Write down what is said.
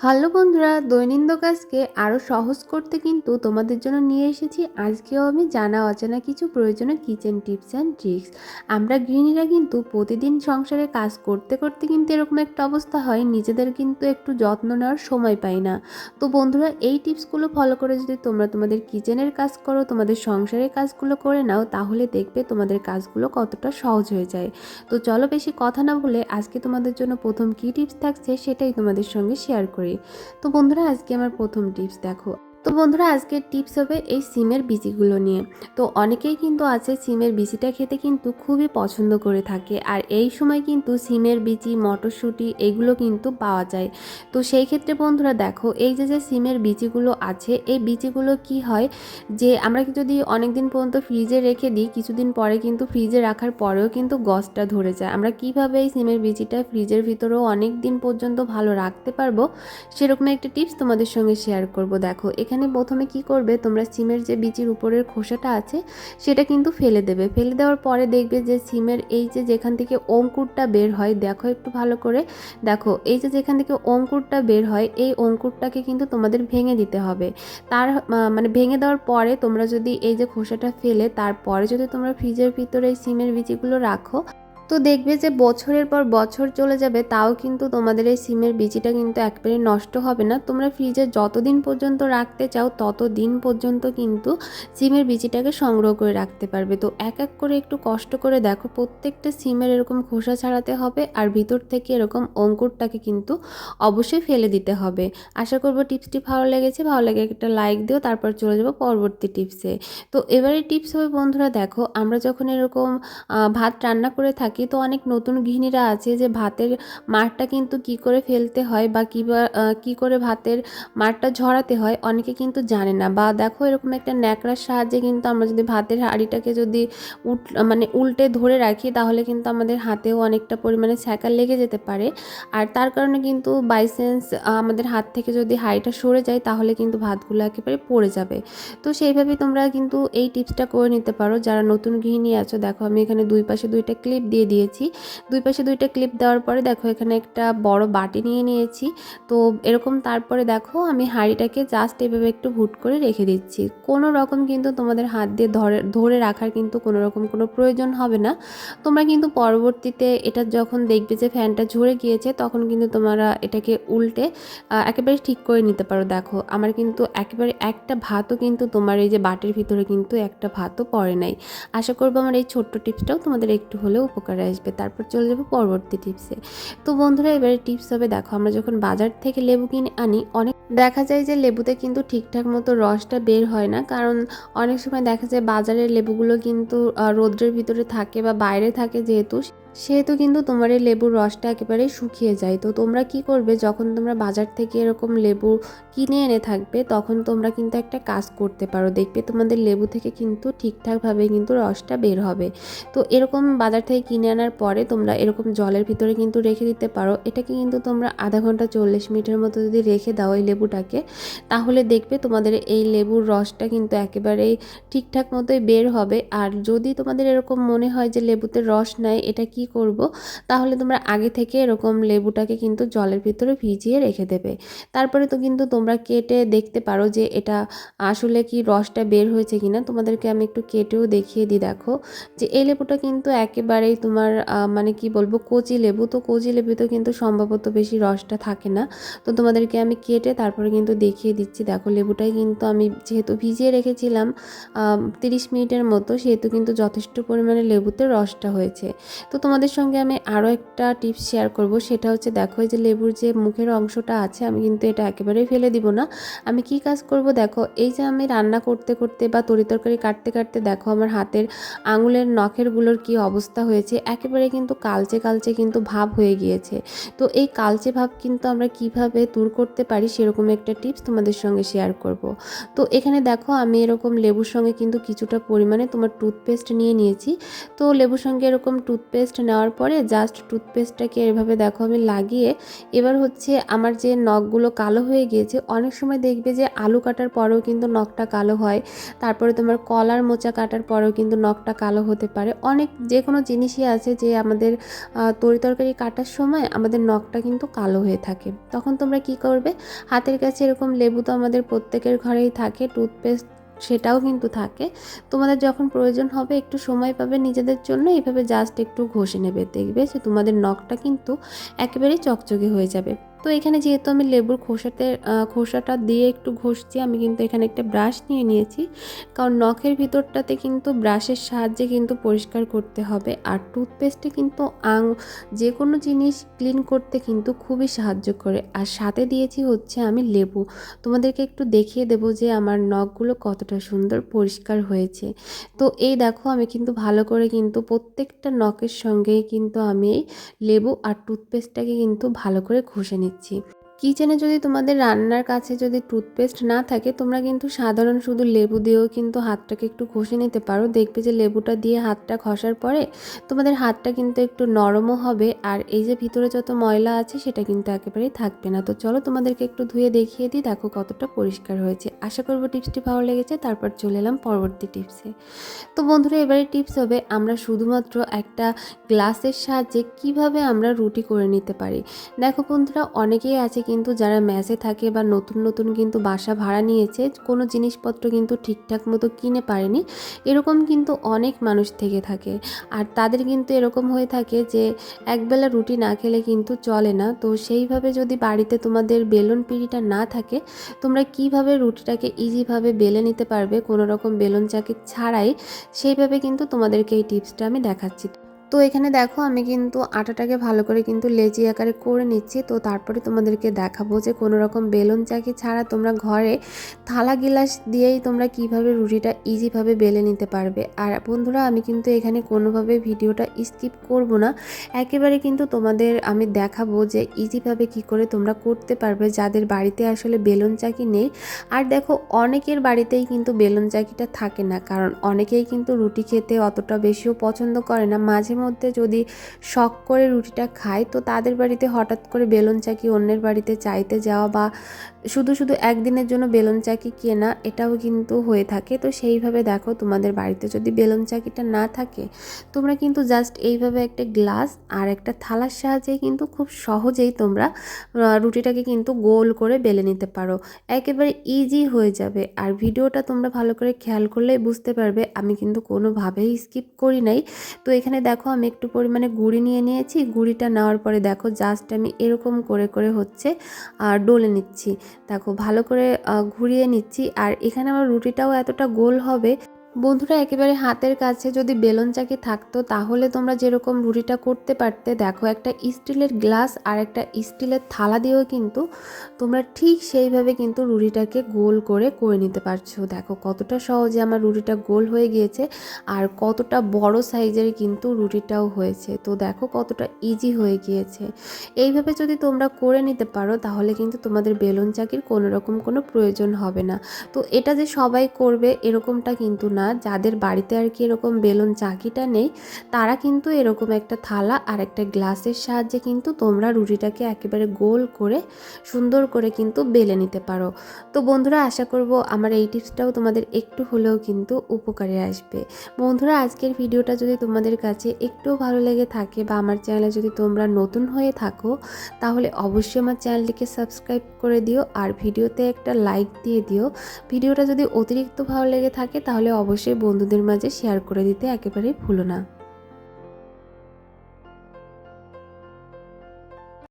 Hello বন্ধুরা, দৈনন্দিন কাজকে আরও সহজ করতে কিন্তু তোমাদের জন্য নিয়ে এসেছি। আজকেও আমি জানা অজানা কিছু প্রয়োজনীয় কিচেন টিপস অ্যান্ড ট্রিক্স আমরা গৃহিণীরা কিন্তু প্রতিদিন সংসারে কাজ করতে করতে কিন্তু এরকম একটা অবস্থা হয়, নিজেদের কিন্তু একটু যত্ন নেওয়ার সময় পাই না। তো বন্ধুরা, এই টিপসগুলো ফলো করে যদি তোমরা তোমাদের কিচেনের কাজ করো, তোমাদের সংসারের কাজগুলো করে নাও, তাহলে দেখবে তোমাদের কাজগুলো কতটা সহজ হয়ে যায়। তো চলো বেশি কথা না বলে আজকে তোমাদের জন্য প্রথম কী টিপস থাকছে সেটাই তোমাদের সঙ্গে শেয়ার করি। তো বন্ধুরা আজকে আমার প্রথম টিপস দেখো। তো বন্ধুরা আজকের টিপস হবে এই সিমের বিচিগুলো নিয়ে। তো অনেকেই কিন্তু আছে সিমের বিচিটা খেতে কিন্তু খুবই পছন্দ করে থাকে। আর এই সময় কিন্তু সিমের বিচি মটরশুঁটি এগুলো কিন্তু পাওয়া যায়। তো সেই ক্ষেত্রে বন্ধুরা, দেখো, এই যে যে সিমের বিচিগুলো আছে, এই বিচিগুলো কি হয় যে, আমরা যদি অনেক দিন পর্যন্ত ফ্রিজে রেখে দিই, কিছুদিন পরে কিন্তু ফ্রিজে রাখার পরেও কিন্তু গসটা ধরে যায়। আমরা কীভাবে এই সিমের বিচিটা ফ্রিজের ভিতরেও অনেক দিন পর্যন্ত ভালো রাখতে পারব, সেরকম একটা টিপস তোমাদের সঙ্গে শেয়ার করব। দেখো এখানে প্রথমে কি করবে? তোমরা সিমের যে বিচির উপরের খোসাটা আছে, সেটা কিন্তু ফেলে দেবে। ফেলে দেওয়ার পরে দেখবে যে সিমের এই যে যেখান থেকে অঙ্কুরটা বের হয়, দেখো একটু ভালো করে। দেখো, এই যে যেখান থেকে অঙ্কুরটা বের হয়, এই অঙ্কুরটাকে কিন্তু তোমাদের ভেঙে দিতে হবে। তার মানে ভেঙে দেওয়ার পরে তোমরা যদি এই যে খোসাটা ফেলে, তারপরে যদি তোমরা ফ্রিজের ভিতরে এই সিমের বিচিগুলো রাখো তো দেখবে যে বছরের পর বছর চলে যাবে, তাও কিন্তু তোমাদের এই সিমের বিচিটা কিন্তু একবারে নষ্ট হবে না। তোমরা ফ্রিজে যতদিন পর্যন্ত রাখতে চাও তত দিন পর্যন্ত কিন্তু সিমের বিচিটাকে সংগ্রহ করে রাখতে পারবে। তো এক এক করে একটু কষ্ট করে দেখো, প্রত্যেকটা সিমের এরকম খোসা ছাড়াতে হবে আর ভিতর থেকে এরকম অঙ্কুরটাকে কিন্তু অবশ্যই ফেলে দিতে হবে। আশা করব টিপসটি ভালো লেগেছে, ভালো লাগে একটা লাইক দিও, তারপর চলে যাব পরবর্তী টিপসে। তো এবারে টিপস হবে বন্ধুরা দেখো, আমরা যখন এরকম ভাত রান্না করে থাকি তো অনেক নতুন গৃহিণীরা আছে যে ভাতের মারটা কিন্তু কি করে ফেলতে হয় বা কী কী করে ভাতের মারটা ঝরাতে হয় অনেকে কিন্তু জানে না। বা দেখো এরকম একটা ন্যাকড়ার সাহায্যে কিন্তু আমরা যদি ভাতের হাঁড়িটাকে যদি উট মানে উল্টে ধরে রাখি তাহলে কিন্তু আমাদের হাতেও অনেকটা পরিমাণে ছ্যাঁকা লেগে যেতে পারে। আর তার কারণে কিন্তু বাইসেন্স আমাদের হাত থেকে যদি হাঁড়িটা সরে যায় তাহলে কিন্তু ভাতগুলো একেবারে পড়ে যাবে। তো সেইভাবে তোমরা কিন্তু এই টিপসটা করে নিতে পারো। যারা নতুন গৃহিণী আছো, দেখো আমি এখানে দুই পাশে দুইটা ক্লিপ দিয়ে দিয়েছি। দুই পাশে দুইটা ক্লিপ দেওয়ার পরে দেখো এখানে একটা বড় বাটি নিয়ে নিয়েছি। তো এরকম তারপরে দেখো আমি হাঁড়িটাকে জাস্ট এভাবে একটু ভুট করে রেখে দিচ্ছি। কোনো রকম কিন্তু তোমাদের হাত দিয়ে ধরে ধরে রাখার কিন্তু কোনো রকম কোনো প্রয়োজন হবে না। তোমরা কিন্তু পরবর্তীতে এটা যখন দেখবে যে ফ্যানটা ঝরে গিয়েছে, তখন কিন্তু তোমরা এটাকে উল্টে একেবারে ঠিক করে নিতে পারো। দেখো আমার কিন্তু একেবারে একটা ভাতও কিন্তু তোমার এই যে বাটির ভিতরে কিন্তু একটা ভাতও পড়ে নাই। আশা করব আমার এই ছোট্ট টিপসটাও তোমাদের একটু হলেও উপকারে আসবে, তারপর চলে যাব পরবর্তী টিপসে তো বন্ধুরা, এবারে টিপস হবে, দেখো আমরা যখন বাজার থেকে লেবু কিনে আনি, অনেক দেখা যায় যে লেবুতে কিন্তু ঠিকঠাক মতো রসটা বের হয় না, কারণ অনেক সময় দেখা যায় বাজারের লেবুগুলো কিন্তু রৌদ্রের ভিতরে থাকে বা বাইরে থাকে যেহেতু সেহেতু কিন্তু তোমার এই লেবুর রসটা একেবারে শুকিয়ে যায়। তো তোমরা কি করবে, যখন তোমরা বাজার থেকে এরকম লেবু কিনে এনে থাকবে, তখন তোমরা কিন্তু একটা কাজ করতে পারো। দেখবে তোমাদের লেবু থেকে কিন্তু ঠিকঠাকভাবে কিন্তু রসটা বের হবে। তো এরকম বাজার থেকে কিনে আনার পরে তোমরা এরকম জলের ভিতরে কিন্তু রেখে দিতে পারো। এটাকে কিন্তু তোমরা আধা ঘণ্টা চল্লিশ মিনিটের মতো যদি রেখে দাও এই লেবুটাকে, তাহলে দেখবে তোমাদের এই লেবুর রসটা কিন্তু একেবারেই ঠিকঠাক মতোই বের হবে। আর যদি তোমাদের এরকম মনে হয় যে লেবুতে রস নাই, এটা কি করব, তাহলে তোমরা আগে থেকে এরকম লেবুটাকে কিন্তু জলের ভিতরে ভিজিয়ে রেখে দেবে। তারপরে তো কিন্তু তোমরা কেটে দেখতে পারো যে এটা আসলে কি রসটা বের হয়েছে কিনা। তোমাদেরকে আমি একটু কেটেও দেখিয়ে দিই, দেখো। যে এই লেবুটা কিন্তু একেবারেই তোমার মানে কি বলব, কচি লেবু। তো কচি লেবুতে কিন্তু সম্ভবত বেশি রসটা থাকে না। তো তোমাদেরকে আমি কেটে তারপরে কিন্তু দেখিয়ে দিচ্ছি। দেখো, লেবুটাই কিন্তু আমি যেহেতু ভিজিয়ে রেখেছিলাম তিরিশ মিনিটের মতো, সেহেতু কিন্তু যথেষ্ট পরিমাণে লেবুতে রসটা হয়েছে। তো তোমাদের সঙ্গে আমি আরও একটা টিপস শেয়ার করব। সেটা হচ্ছে দেখো যে লেবুর যে মুখের অংশটা আছে, আমি কিন্তু এটা একেবারেই ফেলে দিব না। আমি কি কাজ করব দেখো, এই যে আমি রান্না করতে করতে বা তরি তরকারি কাটতে কাটতে দেখো, আমার হাতের আঙুলের নখেরগুলোর কি অবস্থা হয়েছে, একেবারে কিন্তু কালচে কালচে কিন্তু ভাব হয়ে গিয়েছে। তো এই কালচে ভাব কিন্তু আমরা কীভাবে দূর করতে পারি, সেরকম একটা টিপস তোমাদের সঙ্গে শেয়ার করব। তো এখানে দেখো, আমি এরকম লেবুর সঙ্গে কিন্তু কিছুটা পরিমাণে তোমার টুথপেস্ট নিয়ে নিয়েছি। তো লেবুর সঙ্গে এরকম টুথপেস্ট নেওয়ার পরে জাস্ট টুথপেস্টটাকে এভাবে দেখো আমি লাগিয়ে, এবার হচ্ছে আমার যে নখগুলো কালো হয়ে গিয়েছে, অনেক সময় দেখবে যে আলু কাটার পরেও কিন্তু নখটা কালো হয়। তারপরে তোমার কলার মোচা কাটার পরেও কিন্তু নখটা কালো হতে পারে। অনেক যে কোনো জিনিসই আছে যে আমাদের তরি তরকারি কাটার সময় আমাদের নখটা কিন্তু কালো হয়ে থাকে। তখন তোমরা কি করবে? হাতের কাছে এরকম লেবু তো আমাদের প্রত্যেকের ঘরেই থাকে টুথপেস্ট সেটাও কিন্তু থাকে। তোমাদের যখন প্রয়োজন হবে একটু সময় পাবে নিজেদের জন্য এইভাবে জাস্ট একটু ঘষে নেবে। দেখবে যে তোমাদের নখটা কিন্তু একেবারেই চকচকে হয়ে যাবে। তো এখানে যেহেতু আমি লেবুর খোসাতে খোসাটা দিয়ে একটু ঘষছি, আমি কিন্তু এখানে একটা ব্রাশ নিয়ে নিয়েছি। কারণ নখের ভিতরটাতে কিন্তু ব্রাশের সাহায্যে কিন্তু পরিষ্কার করতে হবে। আর টুথপেস্টে কিন্তু আং যে কোনো জিনিস ক্লিন করতে কিন্তু খুবই সাহায্য করে। আর সাথে দিয়েছি হচ্ছে আমি লেবু। তোমাদেরকে একটু দেখিয়ে দেবো যে আমার নখগুলো কতটা সুন্দর পরিষ্কার হয়েছে। তো এই দেখো, আমি কিন্তু ভালো করে কিন্তু প্রত্যেকটা নখের সঙ্গেই কিন্তু আমি লেবু আর টুথপেস্টটাকে কিন্তু ভালো করে ঘষে নিই নিচ্ছি। কিচেনে যদি তোমাদের রান্নার কাছে যদি টুথপেস্ট না থাকে, তোমরা কিন্তু সাধারণ শুধু লেবু দিয়েও কিন্তু হাতটাকে একটু ঘষে নিতে পারো। দেখবে যে লেবুটা দিয়ে হাতটা ঘষার পরে তোমাদের হাতটা কিন্তু একটু নরমও হবে আর এই যে ভিতরে যত ময়লা আছে, সেটা কিন্তু একেবারেই থাকবে না। তো চলো তোমাদেরকে একটু ধুয়ে দেখিয়ে দিই, দেখো কতটা পরিষ্কার হয়েছে। আশা করব টিপসটি ভালো লেগেছে, তারপর চলে এলাম পরবর্তী টিপসে। তো বন্ধুরা, এবারে টিপস হবে, আমরা শুধুমাত্র একটা গ্লাসের সাহায্যে কীভাবে আমরা রুটি করে নিতে পারি। দেখো বন্ধুরা, অনেকেই আছে কিন্তু যারা ম্যাচে থাকে বা নতুন নতুন কিন্তু বাসা ভাড়া নিয়েছে, কোনো জিনিসপত্র কিন্তু ঠিকঠাক মতো কিনে পারেনি, এরকম কিন্তু অনেক মানুষ থেকে থাকে। আর তাদের কিন্তু এরকম হয়ে থাকে যে, একবেলা রুটি না খেলে কিন্তু চলে না। তো সেইভাবে যদি বাড়িতে তোমাদের বেলুন পিড়িটা না থাকে, তোমরা কীভাবে রুটিটাকে ইজিভাবে বেলে নিতে পারবে? কোনো রকম বেলুন চাকি ছাড়াই, সেইভাবে কিন্তু তোমাদেরকে এই টিপসটা আমি দেখাচ্ছি। তো এখানে দেখো আমি কিন্তু আটাটাকে ভালো করে কিন্তু লেচি আকারে করে নিচ্ছি। তো তারপরে তোমাদেরকে দেখাবো যে কোনো রকম বেলুন চাকি ছাড়া তোমরা ঘরে থালা গিলাস দিয়েই তোমরা কীভাবে রুটিটা ইজিভাবে বেলে নিতে পারবে। আর বন্ধুরা আমি কিন্তু এখানে কোনোভাবে ভিডিওটা স্কিপ করব না। একেবারে কিন্তু তোমাদের আমি দেখাবো যে ইজিভাবে কি করে তোমরা করতে পারবে যাদের বাড়িতে আসলে বেলুন চাকি নেই। আর দেখো অনেকের বাড়িতেই কিন্তু বেলুন চাকিটা থাকে না। কারণ অনেকেই কিন্তু রুটি খেতে অতটা বেশিও পছন্দ করে না। মাঝে মধ্যে যদি শখ করে রুটিটা খায়, তো তাদের বাড়িতে হঠাৎ করে বেলুন চাকি অন্যের বাড়িতে চাইতে যাওয়া বা শুধু শুধু একদিনের জন্য বেলুন চাকি কেনা, এটাও কিন্তু হয়ে থাকে। তো সেইভাবে দেখো তোমাদের বাড়িতে যদি বেলুন চাকিটা না থাকে, তোমরা কিন্তু জাস্ট এইভাবে একটা গ্লাস আর একটা থালার সাহায্যে কিন্তু খুব সহজেই তোমরা রুটিটাকে কিন্তু গোল করে বেলে নিতে পারো। একেবারে ইজি হয়ে যাবে। আর ভিডিওটা তোমরা ভালো করে খেয়াল করলেই বুঝতে পারবে, আমি কিন্তু কোনোভাবেই স্কিপ করি নাই। তো এখানে দেখো আমি একটু পরিমাণে গুঁড়ি নিয়ে নিয়েছি। গুঁড়িটা নেওয়ার পরে দেখো জাস্ট আমি এরকম করে করে হচ্ছে আর ডলে নিচ্ছি। দেখো ভালো করে ঘুরিয়ে নিচ্ছি। আর এখানে আমার রুটিটাও এতটা গোল হবে বন্ধুরা, একেবারে হাতের কাছে যদি বেলুন চাকি থাকতো, তাহলে তোমরা যেরকম রুটিটা করতে পারতে, দেখো একটা স্টিলের গ্লাস আর একটা স্টিলের থালা দিয়েও কিন্তু তোমরা ঠিক সেইভাবে কিন্তু রুটিটাকে গোল করে করে নিতে পারছ। দেখো কতটা সহজে আমার রুটিটা গোল হয়ে গিয়েছে আর কতটা বড় সাইজের কিন্তু রুটিটাও হয়েছে। তো দেখো কতটা ইজি হয়ে গিয়েছে। এইভাবে যদি তোমরা করে নিতে পারো, তাহলে কিন্তু তোমাদের বেলুন চাকির কোনো রকম কোনো প্রয়োজন হবে না। তো এটা যে সবাই করবে, এরকমটা কিন্তু না। না, যাদের বাড়িতে আর কি এরকম বেলুন চাকিটা নেই, তারা কিন্তু এরকম একটা থালা আর একটা গ্লাসের সাহায্যে কিন্তু তোমরা রুটিটাকে একেবারে গোল করে, সুন্দর করে কিন্তু বেলে নিতে পারো। তো বন্ধুরা, আশা করব আমার এই টিপসটাও তোমাদের একটু হলেও কিন্তু উপকারে আসবে। বন্ধুরা, আজকের ভিডিওটা যদি তোমাদের কাছে একটু ভালো লেগে থাকে বা আমার চ্যানেলে যদি তোমরা নতুন হয়ে থাকো, তাহলে অবশ্যই আমার চ্যানেলটিকে সাবস্ক্রাইব করে দিও আর ভিডিওতে একটা লাইক দিয়ে দিও। ভিডিওটা যদি অতিরিক্ত ভালো লেগে থাকে, তাহলে অবশ্যই বন্ধুদের মাঝে শেয়ার করে দিতে একেবারেই ভুলো না।